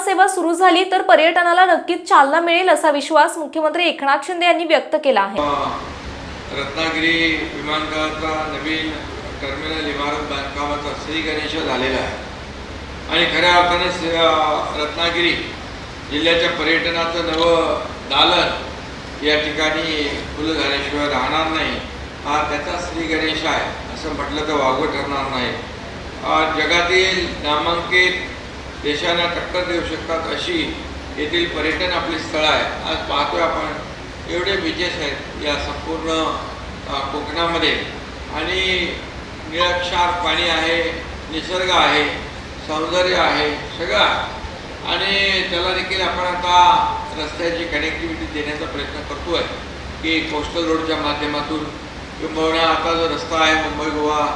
विमानसेवा सुरू झाली तर पर्यटनाला नक्कीच चालना मिळेल असा विश्वास मुख्यमंत्री एकनाथ शिंदे यांनी व्यक्त केला आहे. रत्नागिरी विमानतळाचा नवीन टर्मिनल इमारत बांधकामाचा श्री गणेश झालेला आहे. आणि खऱ्या अर्थाने रत्नागिरी जिल्ह्याच्या पर्यटनाचं नवं दालन या ठिकाणी फुलं झाल्याशिवाय राहणार नाही. हा त्याचा श्री गणेश आहे असं म्हटलं तर वागवं ठरणार नाही. जगातील नामांकित देशांना टक्कर देऊ शकतात अशी येथील पर्यटन आपली स्थळं आहे. आज पाहतोय आपण एवढे बीचेस आहेत या संपूर्ण कोकणामध्ये. आणि निरक्षार पाणी आहे निसर्ग आहे सौंदर्य आहे सगळं आणि त्याला देखील आपण आता रस्त्याची कनेक्टिव्हिटी देण्याचा प्रयत्न करतो आहे की कोस्टल रोडच्या माध्यमातून किंबहुना आता जो रस्ता आहे मुंबई गोवा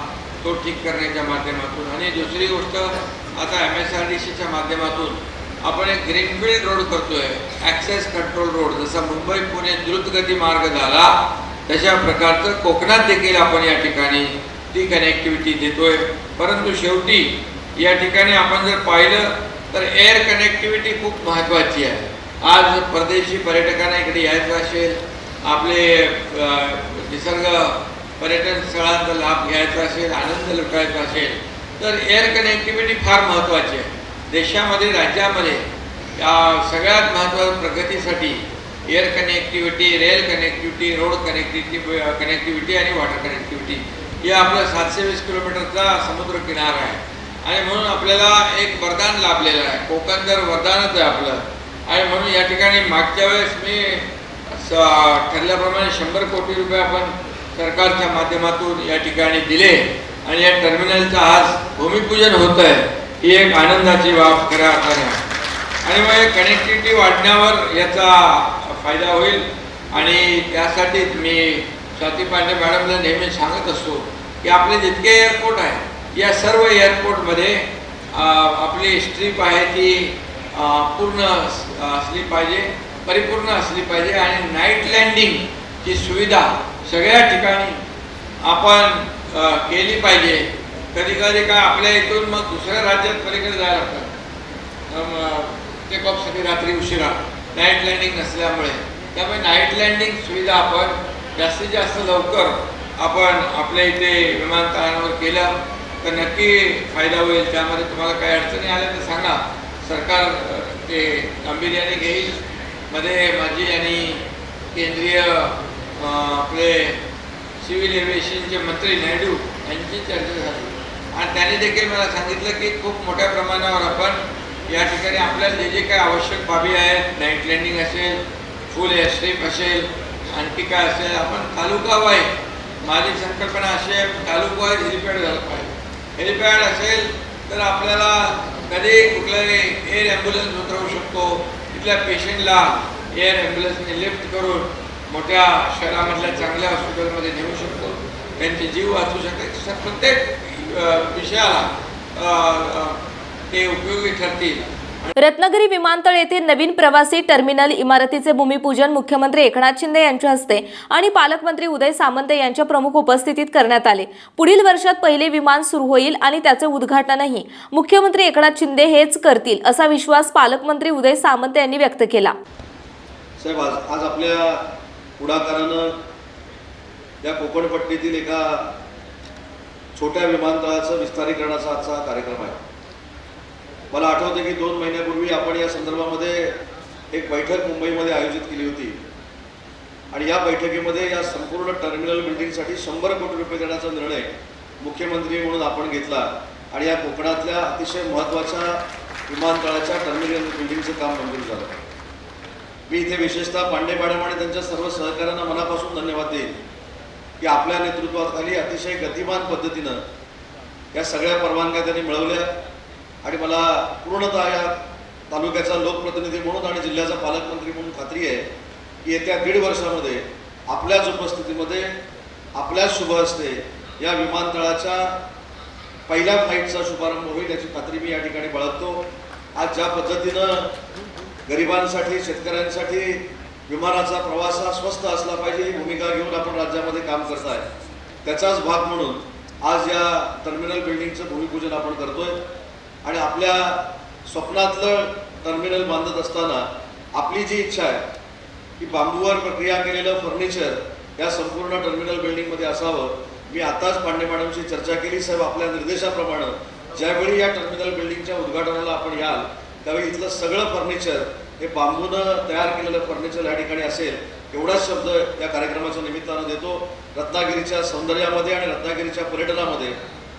तो ठीक करण्याच्या माध्यमातून. आणि दुसरी गोष्ट आता एम एस आर डी सीच्या माध्यमातून आपण एक ग्रीनफील्ड रोड करतोय ॲक्सेस कंट्रोल रोड जसा मुंबई पुणे द्रुतगती मार्ग झाला तशा प्रकारचं कोकणात देखील आपण या ठिकाणी ती कनेक्टिव्हिटी देतोय. परंतु शेवटी या ठिकाणी आपण जर पाहिलं तर एअर कनेक्टिव्हिटी खूप महत्त्वाची आहे. आज परदेशी पर्यटकांना इकडे यायचं असेल आपले निसर्ग पर्यटन स्थळांचा लाभ घ्यायचा असेल आनंद लुटायचा असेल तर एअर कनेक्टिव्हिटी फार महत्त्वाची आहे. देशामध्ये राज्यामध्ये या सगळ्यात महत्त्वाच्या प्रगतीसाठी air connectivity rail connectivity road connectivity connectivity आणि वॉटर कनेक्टिव्हिटी हे आपलं सातशे वीस किलोमीटरचा समुद्र किनारा आहे. आणि म्हणून आपल्याला एक वरदान लाभलेलं आहे. कोकण तर वरदानच आहे आपलं. आणि म्हणून या ठिकाणी मागच्या वेळेस मी स- ठरल्याप्रमाणे शंभर कोटी रुपये आपण सरकारच्या माध्यमातून या ठिकाणी दिले. आणि या टर्मिनलचं आज भूमिपूजन होत आहे ही एक आनंदाची बाब खऱ्या अर्थाने आहे. आणि मग हे कनेक्टिव्हिटी वाढण्यावर याचा फायदा होईल आणि त्यासाठीच मी स्वाती पांडे मॅडमला नेहमी सांगत असतो की आपले जितके एअरपोर्ट आहे या सर्व एअरपोर्टमध्ये आपली स्ट्रीप आहे ती पूर्ण असली पाहिजे परिपूर्ण असली पाहिजे आणि नाईट लँडिंगची सुविधा सगळ्या ठिकाणी आपण केली पाहिजे. कधी कधी काय आपल्या इथून मग दुसऱ्या राज्यात पलीकडे जायला लागतात टेक ऑफसाठी रात्री उशिरा. नाईट लँडिंग नसल्यामुळे. त्यामुळे नाईट लँडिंग सुविधा आपण जास्तीत जास्त लवकर आपण आपल्या इथे विमानतळांवर केलं तर नक्की फायदा होईल. त्यामध्ये तुम्हाला काही अडचणी आल्या तर सांगा. सरकार ते गांभीर्याने घेईल. मध्ये माझी आणि केंद्रीय आपले सिव्हिल एव्हिएशनचे मंत्री नायडू यांची चर्चा झाली. आणि त्यांनी देखील मला सांगितलं की खूप मोठ्या प्रमाणावर आपण या ठिकाणी आपल्याला जे जे काही आवश्यक बाबी आहेत नाईट लँडिंग असेल फुल एअरस्ट्रीप असेल आणखी काय असेल आपण तालुका वाईज माझी संकल्पना अशी आहे तालुका वाईज हेलिपॅड झालं पाहिजे. हेलिपॅड असेल तर आपल्याला कधी कुठल्याही एअर ॲम्ब्युलन्स उतरवू शकतो. तिथल्या पेशंटला एअर ॲम्ब्युलन्सने लिफ्ट करून मोठ्या शहरामधल्या चांगल्या हॉस्पिटलमध्ये नेऊ शकतो. त्यांचे जीव वाचू शकते स- प्रत्येक विषयाला ते उपयोगी ठरतील. रत्नागिरी विमानतळ येथे नवीन प्रवासी टर्मिनल इमारतीचे भूमिपूजन मुख्यमंत्री एकनाथ शिंदे यांच्या हस्ते आणि पालकमंत्री उदय सामंत यांच्या प्रमुख उपस्थितीत करण्यात आले. पुढील वर्षात पहिले विमान सुरू होईल आणि त्याचे उद्घाटनही मुख्यमंत्री एकनाथ शिंदे हेच करतील असा विश्वास पालकमंत्री उदय सामंत यांनी व्यक्त केला. साहेब आज आपल्या पुढाकारानं या कोकणपट्टीतील एका छोट्या विमानतळाचं विस्तारीकरणाचा आजचा कार्यक्रम आहे. मला आठवतं की दोन महिन्यापूर्वी आपण या संदर्भामध्ये एक बैठक मुंबईमध्ये आयोजित केली होती. आणि या बैठकीमध्ये या संपूर्ण टर्मिनल बिल्डिंगसाठी शंभर कोटी रुपये देण्याचा निर्णय मुख्यमंत्री म्हणून आपण घेतला. आणि या कोकणातल्या अतिशय महत्त्वाच्या विमानतळाच्या टर्मिनल बिल्डिंगचं काम मंजूर झालं. मी इथे विशेषतः पांडे मॅडम आणि त्यांच्या सर्व सहकाऱ्यांना मनापासून धन्यवाद देईन की आपल्या नेतृत्वाखाली अतिशय गतिमान पद्धतीनं या सगळ्या परवानग्या त्यांनी मिळवल्या आणि मला पूर्णतः या तालुक्याचा लोकप्रतिनिधी म्हणून आणि जिल्ह्याचा पालकमंत्री म्हणून खात्री आहे की येत्या दीड वर्षामध्ये आपल्याच उपस्थितीमध्ये आपल्याच शुभ हस्ते या विमानतळाच्या पहिल्या फ्लाईटचा शुभारंभ होईल याची खात्री मी या ठिकाणी बाळगतो. आज ज्या पद्धतीनं गरिबांसाठी शेतकऱ्यांसाठी विमानाचा प्रवास हा स्वस्त असला पाहिजे ही भूमिका घेऊन आपण राज्यामध्ये काम करताय. त्याचाच भाग म्हणून आज या टर्मिनल बिल्डिंगचं भूमिपूजन आपण करतोय. आणि आपल्या स्वप्नातलं टर्मिनल बांधत असताना आपली जी इच्छा आहे की बांबूवर प्रक्रिया केलेलं फर्निचर या संपूर्ण टर्मिनल बिल्डिंगमध्ये असावं मी आताच पांडे मॅडमशी चर्चा केली. साहेब आपल्या निर्देशाप्रमाणे ज्यावेळी या टर्मिनल बिल्डिंगच्या उद्घाटनाला आपण याल त्यावेळी इथलं सगळं फर्निचर हे बांबूनं तयार केलेलं फर्निचर या ठिकाणी असेल एवढाच शब्द या कार्यक्रमाच्या निमित्तानं देतो. रत्नागिरीच्या सौंदर्यामध्ये आणि रत्नागिरीच्या पर्यटनामध्ये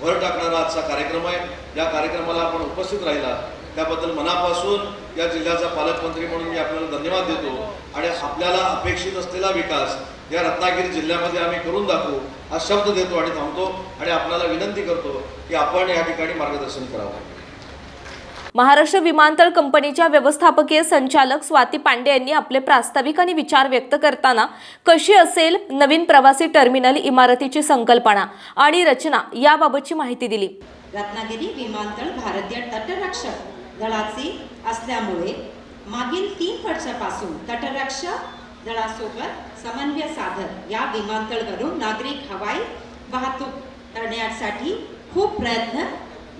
भर टाकणारा आजचा कार्यक्रम आहे. या कार्यक्रमाला आपण उपस्थित राहिला. त्याबद्दल मनापासून या जिल्ह्याचा पालकमंत्री म्हणून मी आपल्याला धन्यवाद देतो. आणि आपल्याला अपेक्षित असलेला विकास या रत्नागिरी जिल्ह्यामध्ये आम्ही करून दाखवू हा शब्द देतो आणि थांबतो. आणि आपल्याला विनंती करतो की आपण या ठिकाणी मार्गदर्शन करावं. महाराष्ट्र विमानतळ कंपनीच्या व्यवस्थापकीय संचालक स्वाती पांडे यांनी आपले प्रास्ताविक आणि विचार व्यक्त करताना कशी असेल नवीन प्रवासी टर्मिनल इमारतीची संकल्पना आणि रचना याबाबतची माहिती दिली. रत्नागिरी विमानतळ भारतीय तटरक्षक दलाचे असल्यामुळे मागील तीन वर्षापासून तटरक्षक दलासोबत समन्वय साधत या विमानतळवरून नागरिक हवाई वाहतूक करण्यासाठी खूप प्रयत्न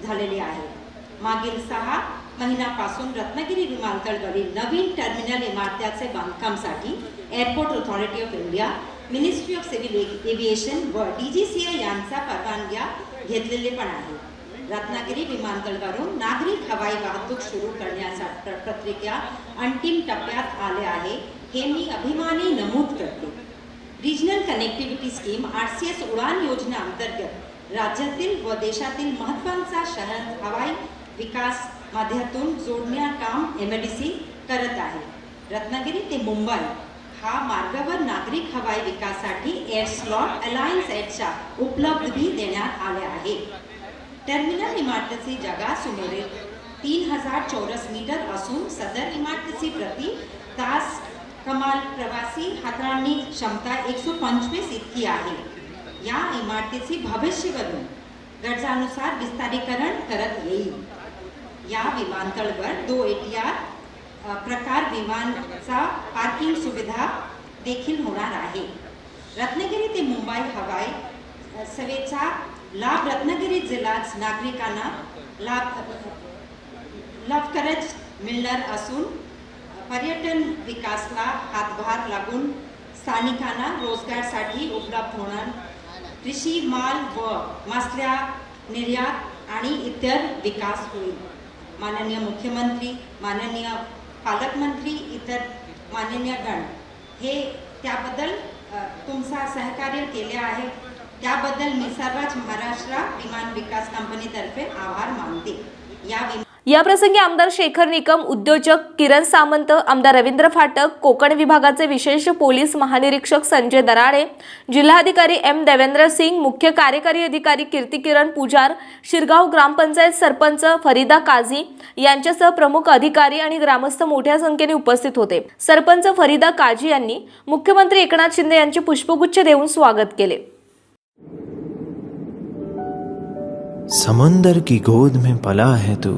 झालेले आहेत. मागील सहा महिन्यापासून रत्नागिरी विमानतळवरील नवीन टर्मिनल इमारत्याचे बांधकामसाठी airport authority of India ministry of civil aviation व डी जी सी आय यांचा परवानग्या घेतलेले पण आहे. रत्नागिरी विमानतळवरून नागरिक हवाई वाहतूक सुरू करण्याचा प्रक्रिया अंतिम टप्प्यात आले आहे हे मी अभिमानी नमूद करते. Regional connectivity scheme R C S Udan योजना अंतर्गत राज्यातील व देशातील महत्त्वाचा शहर हवाई विकास माध्यमातून जोडण्या काम एम करत आहे. रत्नागिरी ते मुंबई हा मार्गावर नागरिक हवाई विकासासाठी एअर स्लॉट अलायन्स एडच्या उपलब्धी देण्यात आल्या आहे टर्मिनल इमारतीची जागा सुमारे तीन हजार चौरस मीटर असून सदर इमारतीची प्रति तास कमाल प्रवासी हाताळणी क्षमता एकशे पंचवीस इतकी आहे. या इमारतीची भविष्यवरून गरजानुसार विस्तारीकरण करत येईल. या विमानतळवर दो एटीआर प्रकार विमानचा पार्किंग सुविधा देखील होणार आहे. रत्नागिरी ते मुंबई हवाई सेवेचा लाभ रत्नागिरी जिल्ह्यात नागरिकांना लाभ लवकरच मिळणार असून पर्यटन विकासला हातभार लागून स्थानिकांना रोजगारसाठी उपलब्ध होणार. कृषी माल व मासल्या निर्यात आणि इतर विकास होईल. माननीय मुख्यमंत्री माननीय पालकमंत्री इतर माननीय गण हे त्याबद्दल तुमचा सहकार्य केले आहे. त्याबद्दल मी सर्वच महाराष्ट्र विमान विकास कंपनीतर्फे आभार मानते. या विमान याप्रसंगी आमदार शेखर निकम उद्योजक किरण सामंत आमदार रवींद्र फाटक कोकण विभागाचे विशेष पोलीस महानिरीक्षक संजय दराडे जिल्हाधिकारी एम देवेंद्र सिंग मुख्य कार्यकारी अधिकारी कीर्ती किरण पुजार शिरगाव ग्रामपंचायत सरपंच फरीदा काझी यांच्यासह प्रमुख अधिकारी आणि ग्रामस्थ मोठ्या संख्येने उपस्थित होते. सरपंच फरीदा काझी यांनी मुख्यमंत्री एकनाथ शिंदे यांचे पुष्पगुच्छ देऊन स्वागत केले. समंदर की गोद में पला है तू।